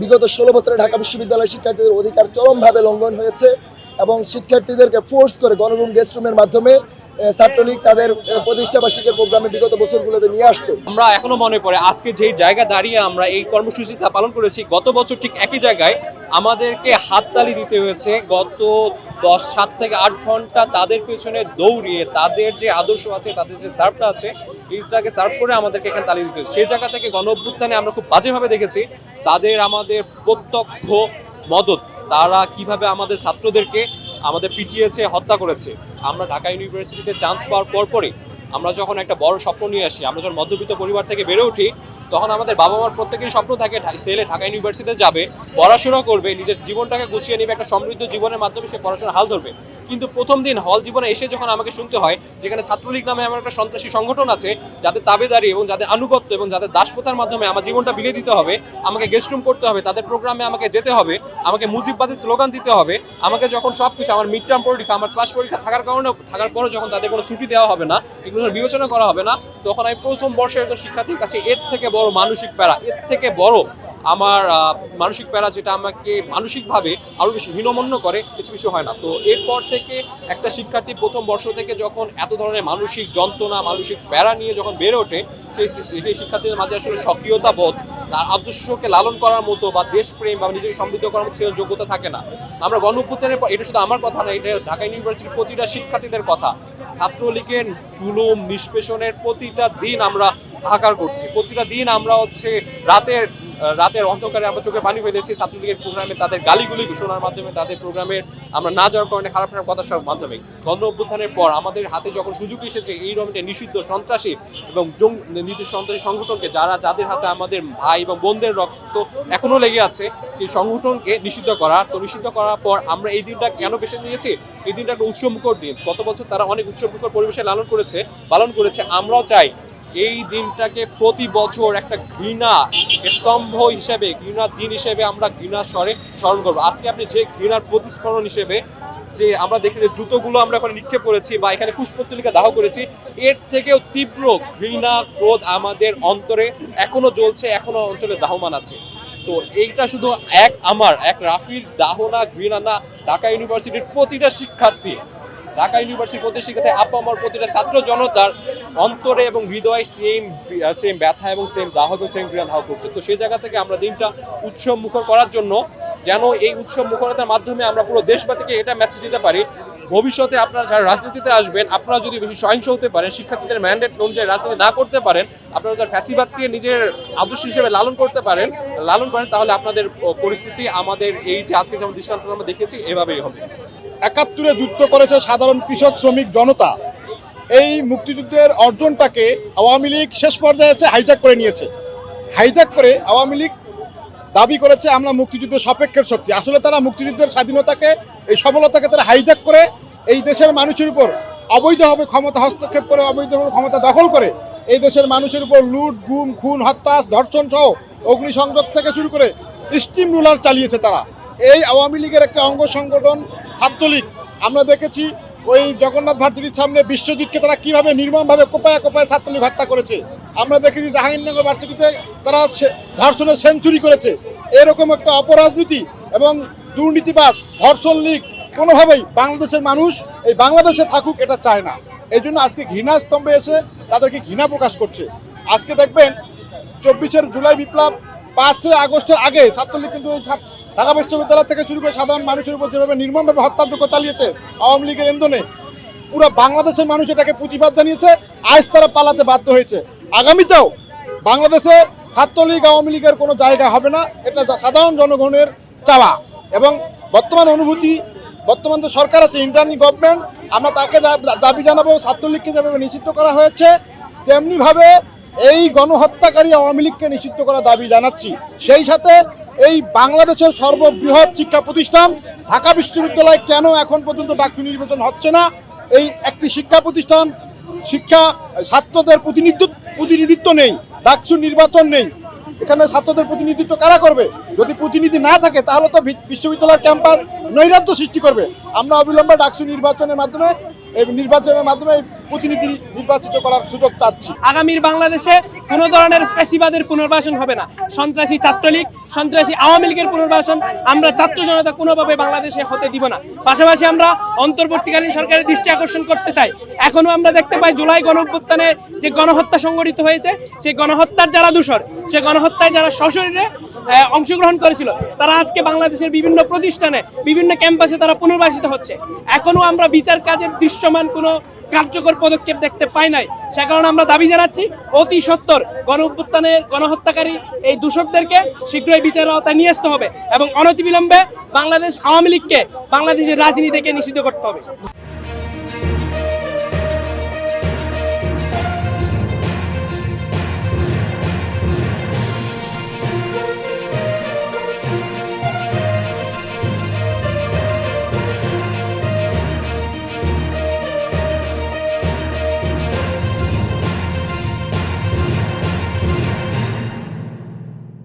বিগত ষোলো বছরে ঢাকা বিশ্ববিদ্যালয়ের শিক্ষার্থীদের অধিকার চরমভাবে লঙ্ঘন হয়েছে এবং শিক্ষার্থীদেরকে ফোর্স করে গণরুম গেস্ট রুমের মাধ্যমে ছাত্রলীগ তাদের প্রতিষ্ঠাবার্ষিকের প্রতিষ্ঠা বার্ষিকের প্রোগ্রামে বিগত বছরগুলোতে নিয়ে আসতো। আমরা এখনও মনে পড়ে, আজকে যেই জায়গা দাঁড়িয়ে আমরা এই কর্মসূচিটা পালন করেছি, গত বছর ঠিক একই জায়গায় আমাদেরকে হাততালি দিতে হয়েছে। গত দশ, সাত থেকে আট ঘণ্টা তাদের পেছনে দৌড়িয়ে তাদের যে আদর্শ আছে, তাদের যে সার্ভটা আছে এইটাকে সার্ভ করে আমাদেরকে এখানে তালি দিতে সেই জায়গা থেকে গণ অভ্যুত্থানে আমরা খুব বাজেভাবে দেখেছি, তাদের আমাদের প্রত্যক্ষ মদত। তারা কীভাবে আমাদের ছাত্রদেরকে আমাদের পিটিয়েছে, হত্যা করেছে। আমরা ঢাকা ইউনিভার্সিটিতে চান্স পাওয়ার পরপরই আমরা যখন একটা বড় স্বপ্ন নিয়ে আসি, আমরা যখন মধ্যবিত্ত পরিবার থেকে বেড়ে উঠি তখন আমাদের বাবা মার প্রত্যেকেরই স্বপ্ন থাকে ছেলে ঢাকা ইউনিভার্সিটিতে যাবে, পড়াশোনা করবে, নিজের জীবনটাকে গুছিয়ে নেবে, একটা সমৃদ্ধ জীবনের মাধ্যমে সে পড়াশোনা হাল ধরবে। কিন্তু প্রথম দিন হল জীবনে এসে যখন আমাকে শুনতে হয়, যেখানে ছাত্রলীগ নামে আমার একটা সন্ত্রাসী সংগঠন আছে যাদের তাবেদারি এবং যাদের আনুগত্য এবং যাদের দাসপ্রথার মাধ্যমে আমার জীবনটা বিলিয়ে দিতে হবে, আমাকে গেস্ট রুম করতে হবে, তাদের প্রোগ্রামে আমাকে যেতে হবে, আমাকে মুজিববাদী স্লোগান দিতে হবে, আমাকে যখন সব কিছু আমার মিড টার্ম পরীক্ষা, আমার ক্লাস পরীক্ষা থাকার কারণে থাকার পরে যখন তাদের কোনো ছুটি দেওয়া হবে না, এগুলো বিবেচনা করা হবে না, তখন আমি প্রথম বর্ষের একজন শিক্ষার্থীর কাছে এর থেকে বড় মানসিক প্যারা। এর থেকে বড় আমার মানসিক প্যারা যেটা আমাকে মানসিকভাবে আরও বেশি হীনমন্য করে, কিছু কিছু হয় না। তো এরপর থেকে একটা শিক্ষার্থী প্রথম বর্ষ থেকে যখন এত ধরনের মানসিক যন্ত্রণা, মানসিক প্যারা নিয়ে যখন বেড়ে ওঠে, সেই সেই শিক্ষার্থীদের মাঝে আসলে স্বকীয়তা বোধ, তার আদর্শকে লালন করার মতো বা দেশপ্রেম বা নিজেকে সমৃদ্ধ করার মতো সেই যোগ্যতা থাকে না। আমরা গণ পর, এটা শুধু আমার কথা না, এটা ঢাকা ইউনিভার্সিটির প্রতিটা শিক্ষার্থীদের কথা। ছাত্রলীগের জুলুম নিষ্পেষণের প্রতিটা দিন আমরা হাহাকার করছি। প্রতিটা দিন আমরা হচ্ছে রাতের রাতের অন্ধকারে আমরা চোখে পানি ফেলেছি, ছাত্রলীগের প্রোগ্রামে তাদের গালিগুলি ঘোষণার মাধ্যমে, তাদের প্রোগ্রামের আমরা না যাওয়ার কারণে খারাপ খারাপ কথা সব মাধ্যমে। গণ অভ্যুত্থানের পর আমাদের হাতে যখন সুযোগ এসেছে, এই রকমের নিষিদ্ধ সন্ত্রাসী এবং নির্দিষ্ট সন্ত্রাসী সংগঠনকে, যারা যাদের হাতে আমাদের ভাই এবং বোনদের রক্ত এখনও লেগে আছে, সেই সংগঠনকে নিষিদ্ধ করা। তো নিষিদ্ধ করার পর আমরা এই দিনটা কেন বেছে নিয়েছি? এই দিনটা একটা উৎসবমুখর দিন। গত বছর তারা অনেক উৎসবমুখর পরিবেশে লালন করেছে, পালন করেছে। আমরাও চাই এই দিনটাকে প্রতি বছর একটা ঘৃণা স্তম্ভ হিসেবে, ঘৃণার দিন হিসেবে আমরা ঘৃণার স্বরে স্মরণ করব। আজকে আপনি যে ঘৃণার প্রতিস্মরণ হিসেবে যে আমরা দেখি যে জুতোগুলো আমরা এখানে নিক্ষেপ করেছি বা এখানে পুষ্পতলিকা দাহ করেছি, এর থেকেও তীব্র ঘৃণা ক্রোধ আমাদের অন্তরে এখনও জ্বলছে, এখনও অঞ্চলে দাহমান আছে। তো এইটা শুধু এক আমার, এক রাফির দাহনা, ঘৃণা না, ঢাকা ইউনিভার্সিটির প্রতিটা শিক্ষার্থী ঢাকা ইউনিভার্সিটি প্রতি শিক্ষার্থী আপা আমার প্রতিটা ছাত্র জনতার অন্তরে এবং হৃদয়ে সেম সেম ব্যথা এবং সেম দাহ এবং সেম ক্রিয়া দাহ করছে। তো সেই জায়গা থেকে আমরা দিনটা উৎসব মুখর করার জন্য যেন এই উৎসব মুখরতার মাধ্যমে আমরা পুরো দেশবাসীকে এটা মেসেজ দিতে পারি ভবিষ্যতে আপনারা যারা রাজনীতিতে আসবেন, আপনারা যদি বেশি সহিংস হতে পারেন, শিক্ষার্থীদের ম্যান্ডেট অনুযায়ী রাজনীতি না করতে পারেন, আপনারা যারা ফ্যাসিবাদকে নিজের আদর্শ হিসেবে লালন করতে পারেন, লালন করেন, তাহলে আপনাদের পরিস্থিতি আমাদের এই যে আজকে যেমন দৃষ্টান্ত আমরা দেখেছি, এভাবেই হবে। একাত্তরে যুদ্ধ করেছে সাধারণ কৃষক শ্রমিক জনতা। এই মুক্তিযুদ্ধের অর্জনটাকে আওয়ামী লীগ শেষ পর্যায়ে এসে হাইজ্যাক করে নিয়েছে। হাইজ্যাক করে আওয়ামী লীগ দাবি করেছে আমরা মুক্তিযুদ্ধের সপেক্ষের শক্তি। আসলে তারা মুক্তিযুদ্ধের স্বাধীনতাকে, এই সফলতাকে তারা হাইজ্যাক করে এই দেশের মানুষের উপর অবৈধভাবে ক্ষমতা হস্তক্ষেপ করে, অবৈধভাবে ক্ষমতা দখল করে এই দেশের মানুষের উপর লুট, গুম, খুন, হত্যা, ধর্ষণ সহ অগ্নিসংযোগ থেকে শুরু করে স্টিম রুলার চালিয়েছে তারা। এই আওয়ামী লীগের একটা অঙ্গ সংগঠন ছাত্রলীগ, আমরা দেখেছি ওই জগন্নাথ ভার্সিটির সামনে বিশ্বজিৎকে তারা কীভাবে নির্মমভাবে কোপায় কোপায় ছাত্রলীগ হত্যা করেছে? আমরা দেখেছি জাহাঙ্গীরনগর ভার্সিটিতে তারা ধর্ষণের সেঞ্চুরি করেছে। এরকম একটা অপরাজনীতি এবং দুর্নীতিবাজ, ধর্ষণ লীগ কোনোভাবেই বাংলাদেশের মানুষ এই বাংলাদেশে থাকুক এটা চায় না। এই জন্য আজকে ঘৃণা স্তম্ভে এসে তাদেরকে ঘৃণা প্রকাশ করছে। আজকে দেখবেন চব্বিশের জুলাই বিপ্লব পাঁচই আগস্টের আগে ছাত্রলীগ কিন্তু ঢাকা বিশ্ববিদ্যালয় থেকে শুরু করে সাধারণ মানুষের উপর যেভাবে নির্মমভাবে হত্যাযোগ্য চালিয়েছে আওয়ামী লীগের ইন্ধনে, পুরো বাংলাদেশের মানুষ এটাকে প্রতিবাদ জানিয়েছে আজ তারা পালাতে বাধ্য হয়েছে। আগামীতেও বাংলাদেশে ছাত্রলীগ, আওয়ামী লীগের কোনো জায়গা হবে না, এটা সাধারণ জনগণের চাওয়া। এবং বর্তমান অনুভূতি, বর্তমান যে সরকার আছে ইন্টারনি গভর্নমেন্ট আমরা তাকে দাবি জানাব, ছাত্রলীগকে যেভাবে নিষিদ্ধ করা হয়েছে, তেমনিভাবে এই গণহত্যাকারী আওয়ামী লীগকে নিষিদ্ধ করার দাবি জানাচ্ছি। সেই সাথে এই বাংলাদেশের সর্ববৃহৎ শিক্ষা প্রতিষ্ঠান, ঢাকা বিশ্ববিদ্যালয় কেন এখন পর্যন্ত ডাকসু নির্বাচন হচ্ছে না? এই একটি শিক্ষা প্রতিষ্ঠান, শিক্ষা ছাত্রদের প্রতিনিধিত্ব প্রতিনিধিত্ব নেই, ডাকসু নির্বাচন নেই। এখানে ছাত্রদের প্রতিনিধিত্ব কারা করবে? যদি প্রতিনিধি না থাকে, তাহলে তো বিশ্ববিদ্যালয়ের ক্যাম্পাস নৈরাজ্য সৃষ্টি করবে। আমরা অবিলম্বে ডাকসু নির্বাচনের মাধ্যমে, এই নির্বাচনের মাধ্যমে প্রতিনিধি নির্বাচিত করার সুযোগ চাচ্ছি। আগামীর বাংলাদেশে কোনো ধরনের ফ্যাসিবাদের পুনর্বাসন হবে না। সন্ত্রাসী ছাত্রলীগ, সন্ত্রাসী আওয়ামী লীগের পুনর্বাসন আমরা ছাত্র জনতা কোনোভাবে বাংলাদেশে হতে দিব না। পাশাপাশি আমরা অন্তর্বর্তীকালীন সরকারের দৃষ্টি আকর্ষণ করতে চাই। এখনও আমরা দেখতে পাই জুলাই গণঅভ্যুত্থানে যে গণহত্যা সংগঠিত হয়েছে, সেই গণহত্যার যারা দূষর, সে গণহত্যায় যারা সশরীরে অংশগ্রহণ করেছিল, তারা আজকে বাংলাদেশের বিভিন্ন প্রতিষ্ঠানে, বিভিন্ন ক্যাম্পাসে তারা পুনর্বাসিত হচ্ছে। এখনও আমরা বিচার কাজের দৃশ্যমান কোনো কার্যকর পদক্ষেপ দেখতে পাই নাই। সে কারণে আমরা দাবি জানাচ্ছি, অতি সত্তর গণ অভ্যুত্থানের গণহত্যাকারী এই দূষকদেরকে শীঘ্রই বিচারের আওতায় নিয়ে আসতে হবে এবং অনতিবিলম্বে বাংলাদেশ আওয়ামী লীগকে বাংলাদেশের রাজনীতিকে নিষিদ্ধ করতে হবে।